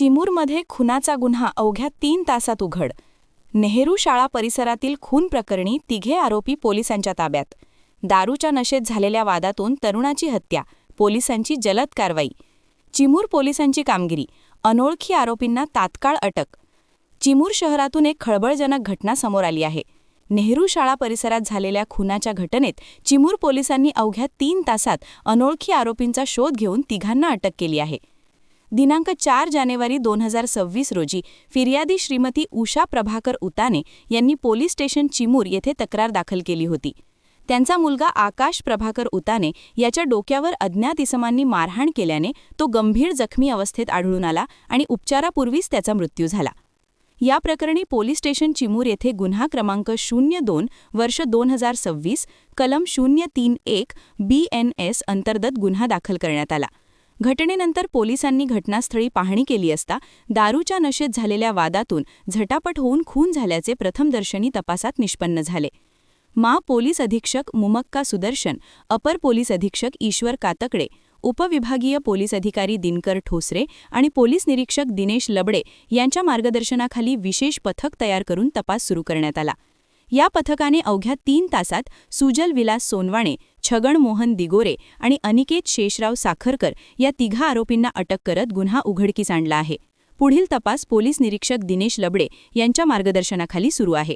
चिमूरमध्ये खुनाचा गुन्हा अवघ्या तीन तासात उघड. नेहरू शाळा परिसरातील खून प्रकरणी तिघे आरोपी पोलिसांच्या ताब्यात. दारूच्या नशेत झालेल्या वादातून तरुणाची हत्या पोलिसांची जलद कारवाई. चिमूर पोलिसांची कामगिरी अनोळखी आरोपींना तात्काळ अटक. चिमूर शहरातून एक खळबळजनक घटना समोर आली आहे. नेहरू शाळा परिसरात झालेल्या खुनाच्या घटनेत चिमूर पोलिसांनी अवघ्या तीन तासात अनोळखी आरोपींचा शोध घेऊन तिघांना अटक केली आहे. दिनांक चार जानेवारी दोन हजार सव्वीस रोजी फिर्यादी श्रीमती उषा प्रभाकर उताने यांनी पोलीस स्टेशन चिमूर येथे तक्रार दाखल केली होती. त्यांचा मुलगा आकाश प्रभाकर उताने याच्या डोक्यावर अज्ञात इसमांनी मारहाण केल्याने तो गंभीर जखमी अवस्थेत आढळून आला आणि उपचारापूर्वीच त्याचा मृत्यू झाला. या प्रकरणी पोलीस स्टेशन चिमूर येथे गुन्हा क्रमांक शून्य दोन वर्ष दोन हजार सव्वीस कलम शून्य तीन एक बी एन एस अंतर्गत गुन्हा दाखल करण्यात आला. घटनेनंतर पोलिसांनी घटनास्थळी पाहणी केली असता दारूच्या नशेत झालेल्या वादातून झटापट होऊन खून झाल्याचे प्रथमदर्शनी तपासात निष्पन्न झाले. मा पोलीस अधीक्षक मुमक्का सुदर्शन अपर पोलीस अधीक्षक ईश्वर कातकडे उपविभागीय पोलीस अधिकारी दिनकर ठोसरे आणि पोलीस निरीक्षक दिनेश लबडे यांच्या मार्गदर्शनाखाली विशेष पथक तयार करून तपास सुरू करण्यात आला. या पथकाने अवघ्या तीन तासात सुजल विलास सोनवाणे छगन मोहन दिगोरे आणि अनिकेत शेषराव साखरकर या तिघा आरोपींना अटक करत गुन्हा उघडकीस आणला आहे. पुढील तपास पोलीस निरीक्षक दिनेश लबडे यांच्या मार्गदर्शनाखाली सुरू आहे.